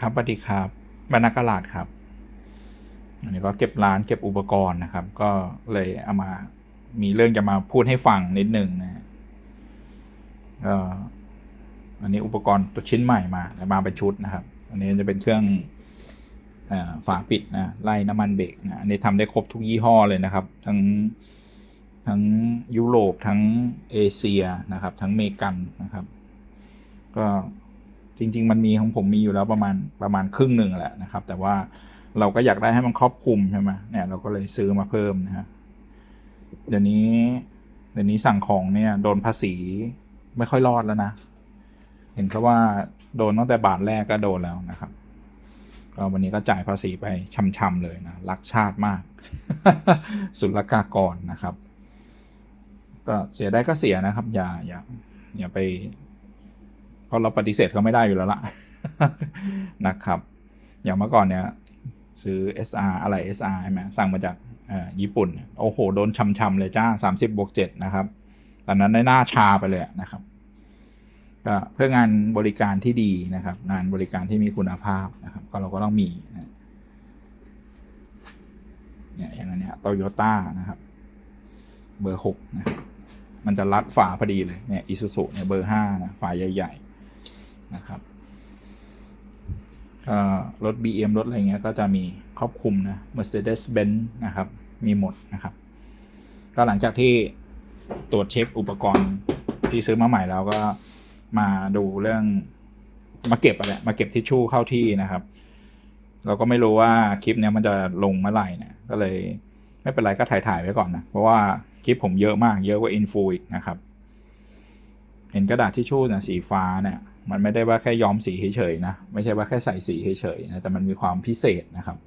ครับสวัสดีครับบรรณากาลาดครับอันนี้ก็เก็บร้านเก็บอุปกรณ์นะครับ ก็เลยเอามามีเรื่องจะมาพูดให้ฟังนิดหนึ่งนะฮะก็อันนี้อุปกรณ์ตัวชิ้นใหม่มาแต่มาเป็นชุดนะครับ อันนี้จะเป็นเครื่องฝาปิดนะไล่น้ำมันเบรกนะอันนี้ทำได้ครบทุกยี่ห้อเลยนะครับ ทั้งทั้งยุโรปทั้งเอเชียนะครับ ทั้งเมกันนะครับ ก็ จริง ๆ มันมีของผมมีอยู่แล้วประมาณประมาณครึ่งหนึ่งแหละนะครับ แต่ว่าเราก็อยากได้ให้มันครอบคลุมใช่ไหมเนี่ยเราก็เลยซื้อมาเพิ่มนะฮะเดี๋ยวนี้ เดี๋ยวนี้สั่งของเนี่ยโดนภาษีไม่ค่อยรอดแล้วนะ เห็นเขาว่าโดนตั้งแต่บาทแรกก็โดนแล้วนะครับก็วันนี้ก็จ่ายภาษีไปช่ำๆเลยนะรักชาติมาก สุลกากรนะครับ ก็เสียได้ก็เสียนะครับ อย่าอย่าอย่าไป เพราะเราปฏิเสธเขาไม่ได้อยู่แล้วล่ะนะครับ อย่างเมื่อก่อนเนี่ยซื้อ SR อะไร SR ใช่ไหมสั่งมาจากญี่ปุ่น โอ้โห โดนชำๆเลยจ้า 30บวก7นะครับ ตอนนั้นได้หน้าชาไปเลยนะครับก็เพื่องานบริการที่ดีนะครับ งานบริการที่มีคุณภาพนะครับ ก็เราก็ต้องมีนะเนี่ยอย่างนั้นเนี่ยโตโยต้านะครับ เบอร์หกนะมันจะรัดฝาพอดีเลยเนี่ยอิซูซุเนี่ยเบอร์ห้านะฝาใหญ่ ๆ นะครับรถ BM รถอะไรเงี้ยก็จะมีครอบคลุมนะ Mercedes-Benz นะครับ มีหมดนะครับ ก็หลังจากที่ตรวจเช็คอุปกรณ์ที่ซื้อมาใหม่แล้วก็มาดูเรื่องมาเก็บอะไรมาเก็บทิชชู่เข้าที่นะครับ เราก็ไม่รู้ว่าคลิปเนี้ยมันจะลงเมื่อไหร่นี่ยก็เลยไม่เป็นไรก็ถ่ายถ่ายไว้ก่อนนะ เพราะว่าคลิปผมเยอะมากเยอะกว่าอินฟูอีกนะครับ เห็นกระดาษทิชชู่นี่ยสีฟ้าเนี่ยมันไม่ได้ว่าแค่ย้อมสีเฉยๆนะไม่ใช่ว่าแค่ใส่สีเฉยๆนะแต่มันมีความพิเศษนะครับ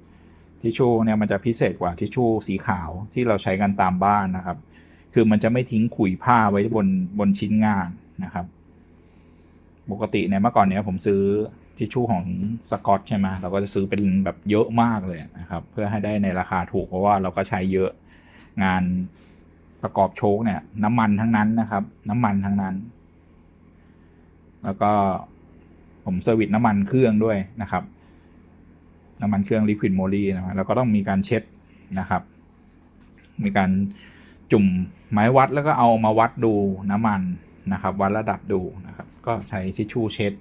ทิชชู่เนี่ยมันจะพิเศษกว่าทิชชู่สีขาวที่เราใช้กันตามบ้านนะครับ คือมันจะไม่ทิ้งขุยผ้าไว้บนบนชิ้นงานนะครับปกติเนี่ยเมื่อก่อนเนี่ยผมซื้อทิชชู่ของสกอตใช่ไหมเราก็จะซื้อเป็นแบบเยอะมากเลยนะครับ เพื่อให้ได้ในราคาถูกเพราะว่าเราก็ใช้เยอะงานประกอบโชคเนี่ยน้ำมันทั้งนั้นนะครับ น้ำมันทั้งนั้น แล้วก็ผมเซอร์วิสน้ำมันเครื่องด้วยนะครับ น้ำมันเครื่องลิควิดโมลีนะครับแล้วก็ต้องมีการเช็ดนะครับ มีการจุ่มไม้วัดแล้วก็เอามาวัดดูน้ำมันนะครับ วัดระดับดูนะครับ ก็ใช้ทิชชู่เช็ด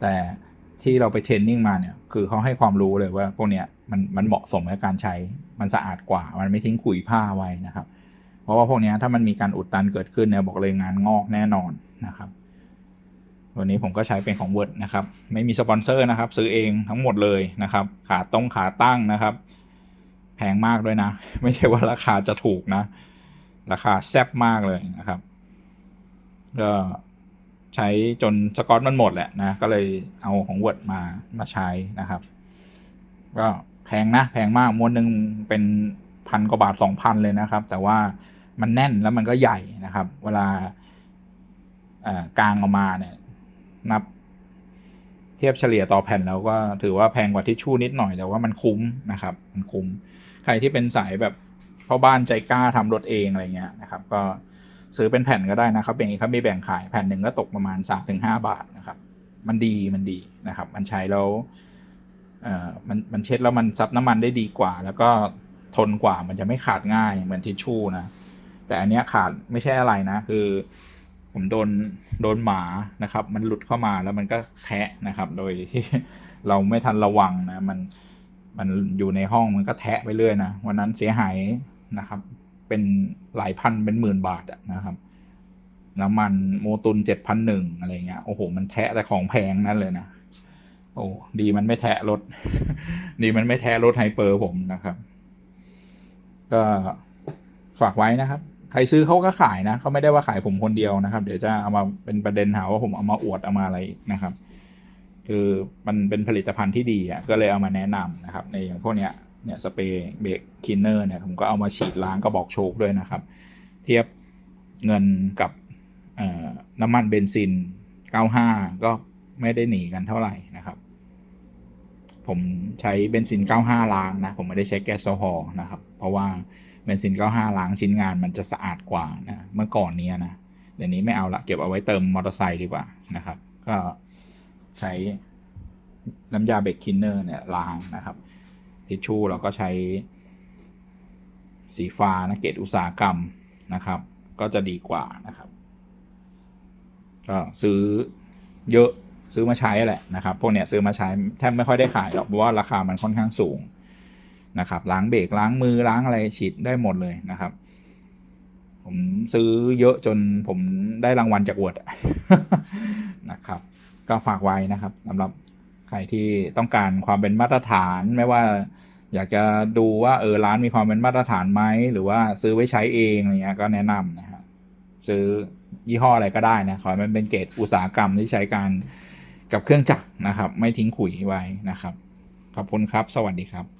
แต่ที่เราไปเทรนนิ่งมาเนี่ย คือเขาให้ความรู้เลยว่าพวกเนี้ยมันมันเหมาะสมกับการใช้ มันสะอาดกว่า มันไม่ทิ้งขุยผ้าไว้นะครับ เพราะว่าพวกเนี้ยถ้ามันมีการอุดตันเกิดขึ้นเนี่ยบอกเลยงานงอกแน่นอนนะครับ วันนี้ผมก็ใช้เป็นของ Word นะครับ ไม่มีสปอนเซอร์นะครับ ซื้อเองทั้งหมดเลยนะครับ ขาต้องขาตั้งนะครับ แพงมากด้วยนะ ไม่ใช่ว่าราคาจะถูกนะ ราคาแซ่บมากเลยนะครับก็ใช้จนสกอตมันหมดแหละนะ ก็เลยเอาของ Word มามาใช้นะครับ ก็แพงนะ แพงมากม้วนหนึ่งเป็นพันกว่าบาทสองพันเลยนะครับ แต่ว่ามันแน่นแล้วมันก็ใหญ่นะครับ เวลากลางออกมาเนี่ย นับ เทียบเฉลี่ยต่อแผ่นแล้วก็ถือว่าแพงกว่าทิชชู่นิดหน่อยแต่ว่ามันคุ้มนะครับ มันคุ้ม ใครที่เป็นสายแบบพ่อบ้านใจกล้าทำรถเองอะไรเงี้ยนะครับ ก็ซื้อเป็นแผ่นก็ได้นะครับเป็นอย่างนี้ครับมีแบ่งขายแผ่นหนึ่งก็ตกประมาณ 3-5 บาทนะครับ มันดีมันดีนะครับ มันใช้แล้วเอ่อมันมันเช็ดแล้วมันซับน้ำมันได้ดีกว่า แล้วก็ทนกว่ามันจะไม่ขาดง่ายเหมือนทิชชู่นะแต่อันเนี้ยขาดไม่ใช่อะไรนะ คือ ผมโดนโดนหมานะครับ มันหลุดเข้ามาแล้วมันก็แทะนะครับ โดยที่เราไม่ทันระวังนะ มันมันอยู่ในห้องมันก็แทะไปเรื่อยนะวันนั้นเสียหายนะครับ เป็นหลายพันเป็นหมื่นบาทนะครับน้ำมันโมตุนเจ็ดพันหนึ่งอะไรเงี้ยโอ้โห มันแทะแต่ของแพงนั่นเลยนะโอ้ดีมันไม่แทะรถ ดีมันไม่แทะรถไฮเปอร์ผมนะครับ ก็ฝากไว้นะครับ ใครซื้อเขาก็ขายนะเขาไม่ได้ว่าขายผมคนเดียวนะครับ เดี๋ยวจะเอามาเป็นประเด็นหาว่าผมเอามาอวดเอามาอะไรนะครับ คือมันเป็นผลิตภัณฑ์ที่ดีอะก็เลยเอามาแนะนำนะครับ ในอย่างพวกเนี้ยเนี่ยสเปรย์เบรกคินเนอร์เนี่ยผมก็เอามาฉีดล้างกระบอกโชคด้วยนะครับ เทียบเงินกับน้ำมันเบนซิน 95 ก็ไม่ได้หนีกันเท่าไหร่นะครับ ผมใช้เบนซิน 95 ล้างนะ ผมไม่ได้ใช้แก๊สโซฮอล์นะครับ เพราะว่า เบนซิน 95 ล้างชิ้นงานมันจะสะอาดกว่านะเมื่อก่อนเนี้ยนะเดี๋ยวนี้ไม่เอาละเก็บเอาไว้เติมมอเตอร์ไซค์ดีกว่านะครับ ก็ใช้น้ำยาเบรกคินเนอร์เนี่ยล้างนะครับ ทิชชู่เราก็ใช้สีฟ้านะเกรดอุตสาหกรรมนะครับ ก็จะดีกว่านะครับก็ซื้อเยอะซื้อมาใช้แหละนะครับ พวกเนี้ยซื้อมาใช้แทบไม่ค่อยได้ขายหรอกเพราะว่าราคามันค่อนข้างสูง นะครับล้างเบรกล้างมือล้างอะไรฉีดได้หมดเลยนะครับ ผมซื้อเยอะจนผมได้รางวัลจากอวดนะครับ ก็ฝากไว้นะครับสำหรับใครที่ต้องการความเป็นมาตรฐานไม่ว่าอยากจะดูว่าเออร้านมีความเป็นมาตรฐานไหมหรือว่าซื้อไว้ใช้เองอะไรเงี้ยก็แนะนำนะฮะซื้อยี่ห้ออะไรก็ได้นะขอให้มันเป็นเกรดอุตสาหกรรมที่ใช้การกับเครื่องจักรนะครับ ไม่ทิ้งขุยไว้นะครับ ขอบคุณครับ สวัสดีครับ